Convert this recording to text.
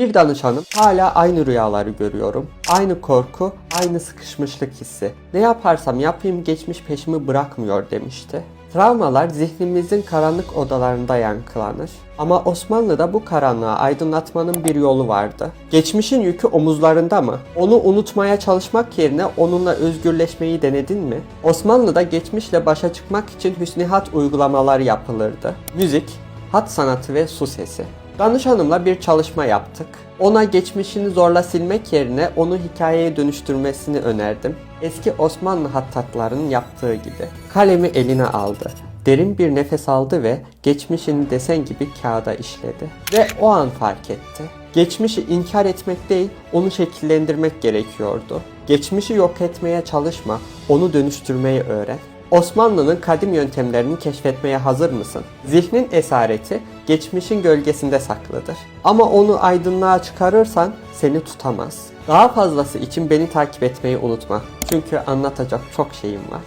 Bir danışanım hala aynı rüyaları görüyorum. Aynı korku, aynı sıkışmışlık hissi. Ne yaparsam yapayım geçmiş peşimi bırakmıyor demişti. Travmalar zihnimizin karanlık odalarında yankılanır. Ama Osmanlı'da bu karanlığı aydınlatmanın bir yolu vardı. Geçmişin yükü omuzlarında mı? Onu unutmaya çalışmak yerine onunla özgürleşmeyi denedin mi? Osmanlı'da geçmişle başa çıkmak için hüsnihat uygulamalar yapılırdı. Müzik, hat sanatı ve su sesi. Danışanımla bir çalışma yaptık. Ona geçmişini zorla silmek yerine onu hikayeye dönüştürmesini önerdim. Eski Osmanlı hattatlarının yaptığı gibi. Kalemi eline aldı. Derin bir nefes aldı ve geçmişini desen gibi kağıda işledi. Ve o an fark etti. Geçmişi inkar etmek değil, onu şekillendirmek gerekiyordu. Geçmişi yok etmeye çalışma, onu dönüştürmeyi öğren. Osmanlı'nın kadim yöntemlerini keşfetmeye hazır mısın? Zihnin esareti geçmişin gölgesinde saklıdır. Ama onu aydınlığa çıkarırsan seni tutamaz. Daha fazlası için beni takip etmeyi unutma. Çünkü anlatacak çok şeyim var.